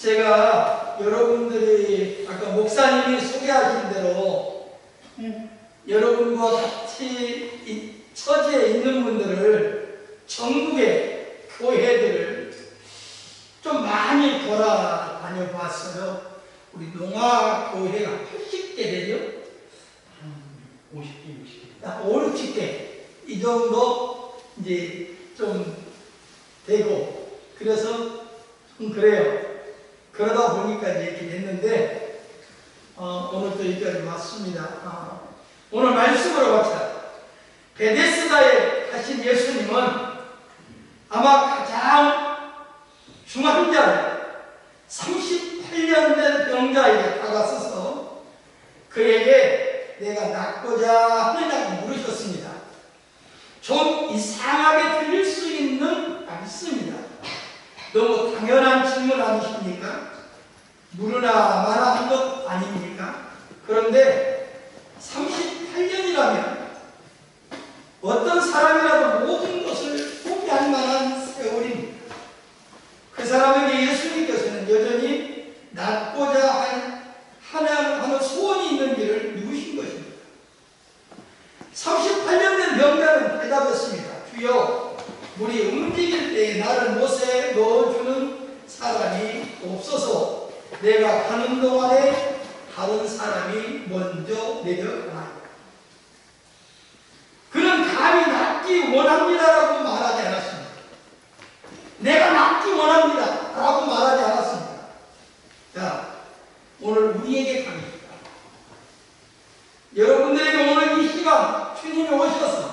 제가 여러분들이 아까 목사님이 소개하신 대로 여러분과 같이 처지에 있는 분들을 전국의 교회들을 좀 많이 돌아다녀 봤어요. 우리 농아교회가 80개 되죠? 50개, 50개. 50개. 이 정도 이제 좀 되고. 그래서 좀 그래요. 그러다 보니까 이렇게 됐는데 어, 오늘 또 여기까지 왔습니다. 아, 오늘 말씀으로 왔다. 베데스다에 하신 예수님은 아마 가장 중환자를 38년 된 병자에게 다가서서 그에게 내가 낫고자 하느냐고 물으셨습니다. 좀 이상하게 들릴 수 있는 말씀이다. 너무 당연한 질문 아니십니까? 물으나 마나 한 것 아닙니까? 그런데 38년이라면 어떤 사람이라도 모든 に応じた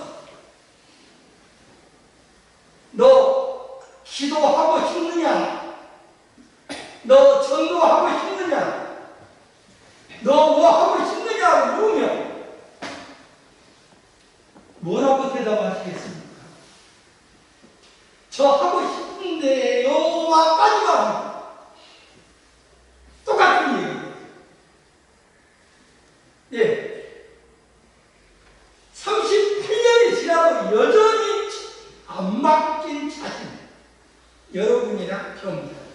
여러분이랑 겸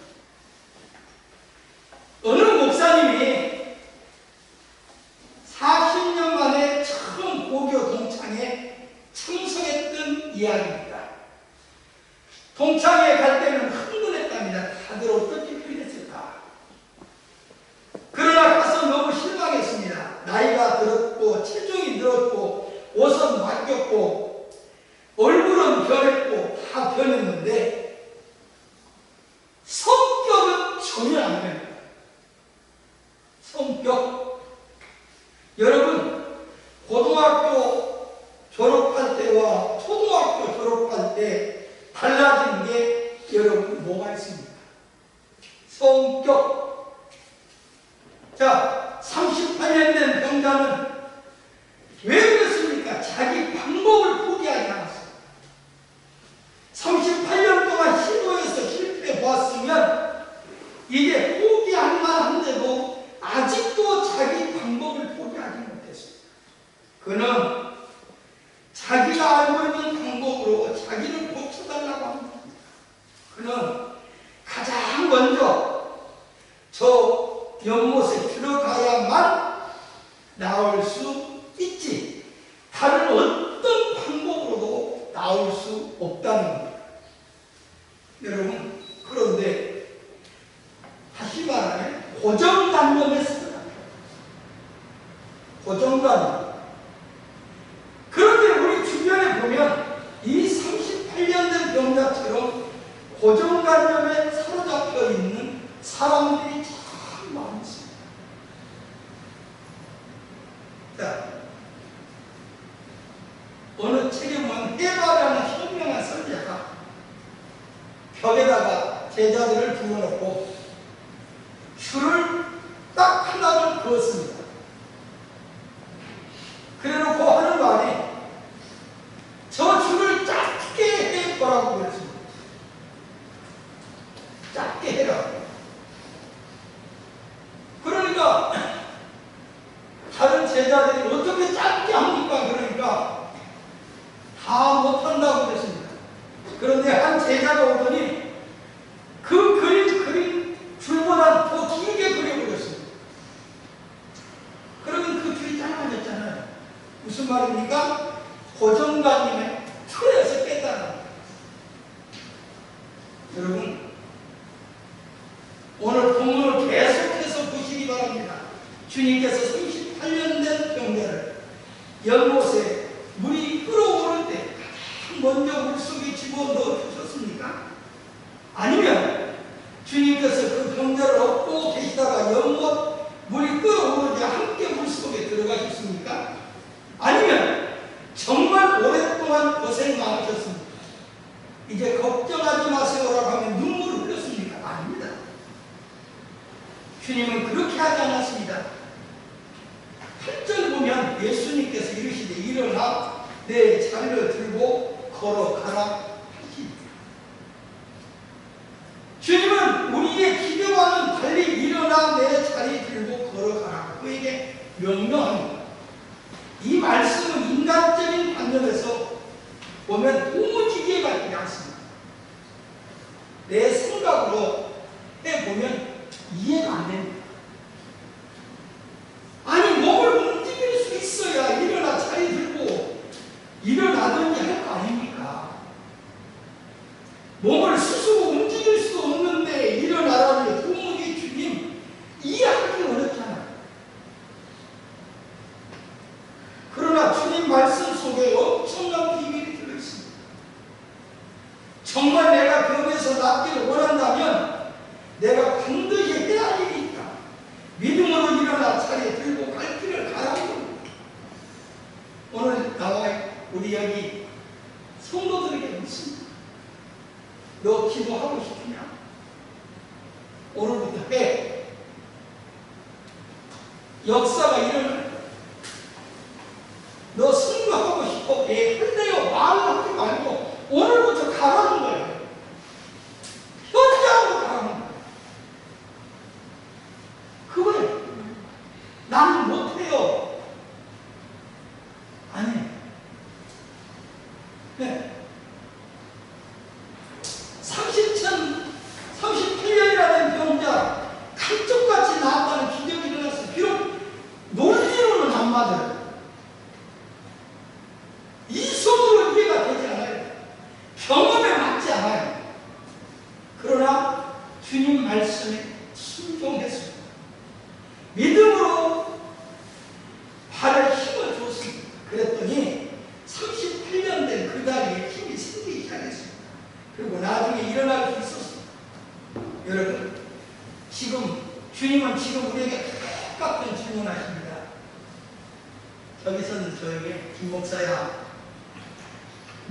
자, 어느 책에 보면 해바라는 현명한 선자가 벽에다가 제자들을 불어넣고 술을 주님은 그렇게 하지 않았습니다. 우리 여기 성도들에게 묻습니다. 너 기도하고 싶으냐? 오늘부터 해. 역사가 이런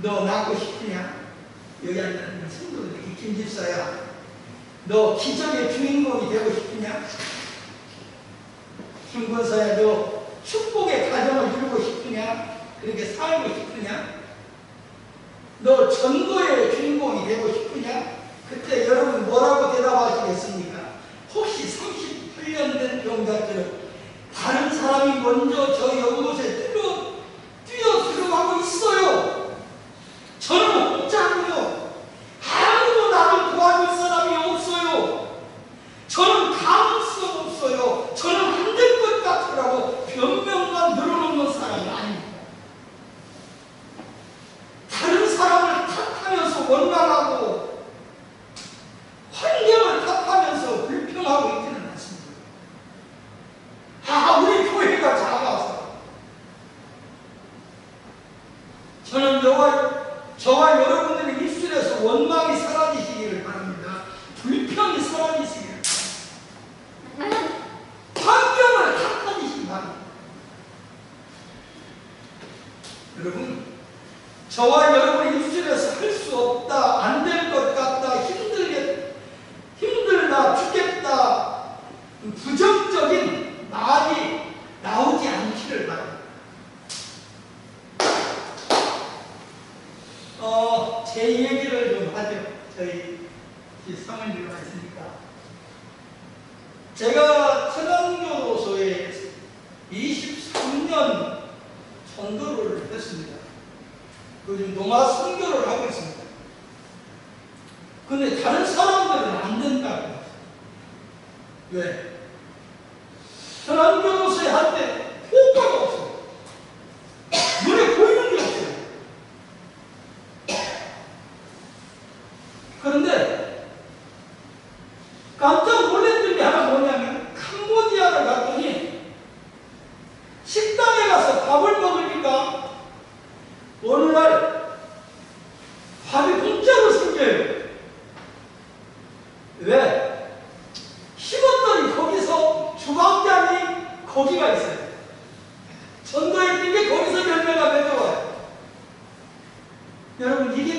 너 낳고 싶으냐? 여기 앉는 성도들이 김집사야. 너 기적의 주인공이 되고 싶으냐? 김권사야 너 축복의 가정을 이루고 싶으냐? 그렇게 살고 싶으냐? 너 전도의 주인공이 되고 싶으냐? 그때 여러분 뭐라고 대답하시겠습니까? 혹시 38년 된 병자들은 다른 사람이 먼저 저 연못에 들어 여러분이 이주제에서 할 수 없다, 안 될 것,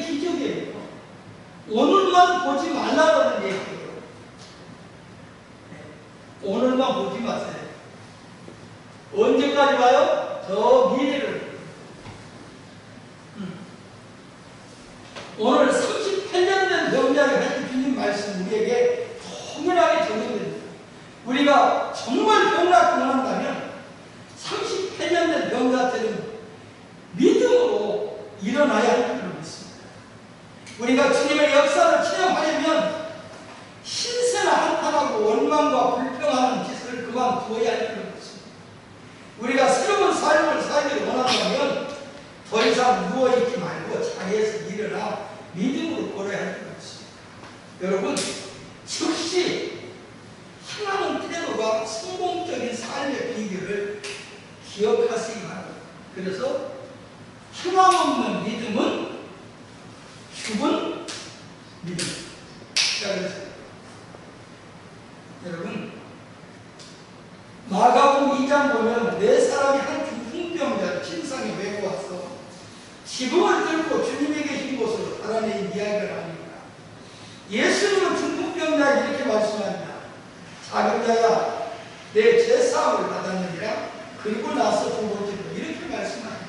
기적이에요. 오늘만 보지 말라는 얘기예요. 네. 오늘만 보지 마세요. 언제까지 봐요? 저 미래를. 음. 오늘 38년 된 배운자를 가르쳐 주신 말씀 우리에게 통일하게 적용됩니다. 우리가 정말 병락을 한다면 38년 된 병자들은 믿음으로 일어나야 합니다. 우리가 주님의 역사를 체험하려면 신세를 한탄하고 원망과 불평하는 짓을 그만두어야 하는 것입니다. 우리가 새로운 삶을 살기를 원한다면 더 이상 누워있지 말고 자리에서 일어나 믿음으로 걸어야 할 필요가 있습니다. 여러분 작은 자 이렇게 말씀합니다. 작은 자가 내 죄사함을 받았느니라 그리고 나서 두번째로 이렇게 말씀합니다.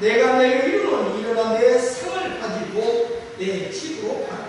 내가 내 의로는 일어나 내 상을 가지고 내 집으로 가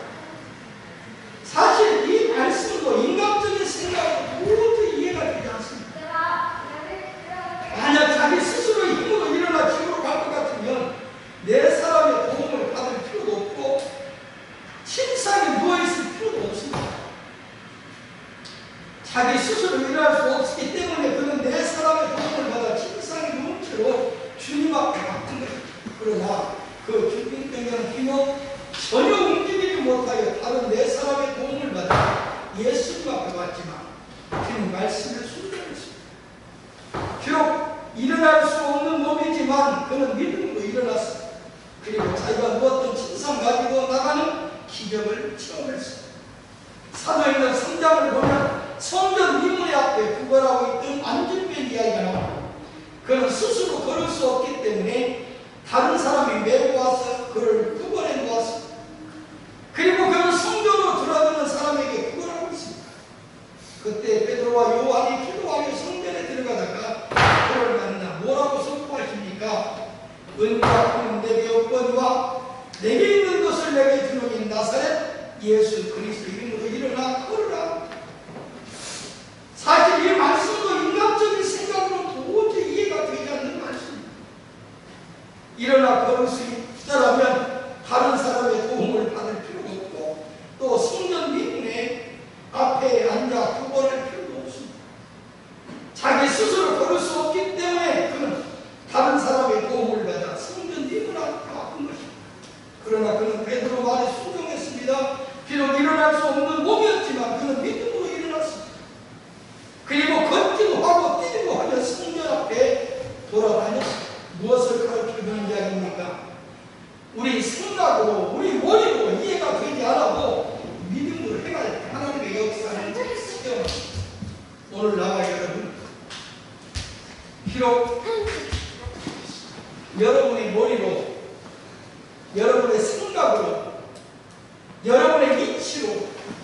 tirou.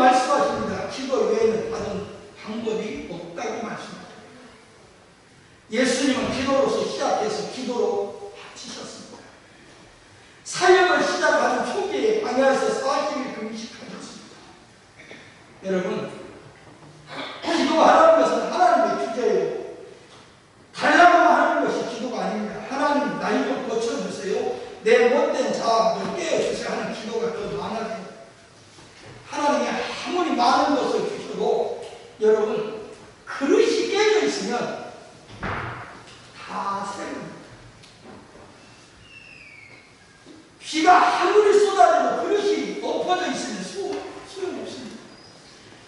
말씀하십니다. 기도 외에는 다른 방법이 없다고 말씀하십니다. 예수님은 기도로서 시작해서 기도로 비가 하늘을 쏟아지고 그릇이 엎어져 있으면 소용 없습니다.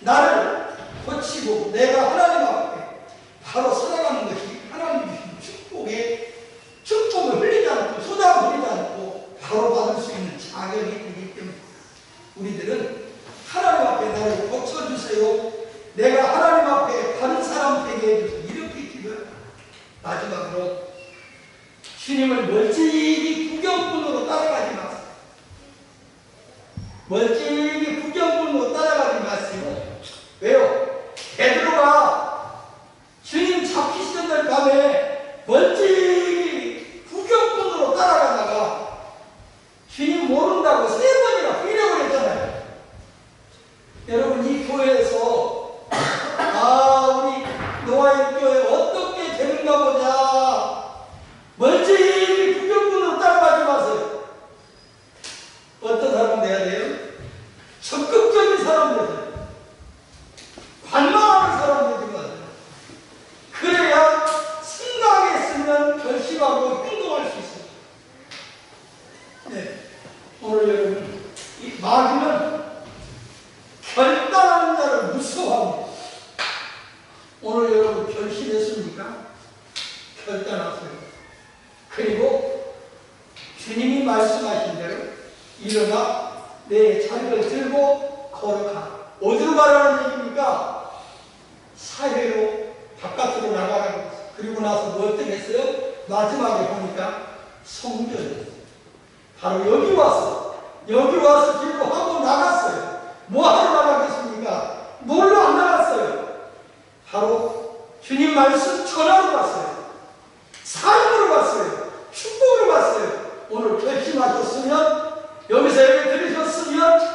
나를 고치고 내가 하나님 앞에 바로 살아가는 것이 하나님의 축복에 축복을 흘리지 않고 쏟아 버리지 않고 바로 받을 수 있는 자격이 되기 때문에 우리들은 바로 주님 말씀 전화로 왔어요. 삶으로 왔어요. 축복으로 왔어요. 오늘 결심하셨으면 여기서 예배 드리셨으면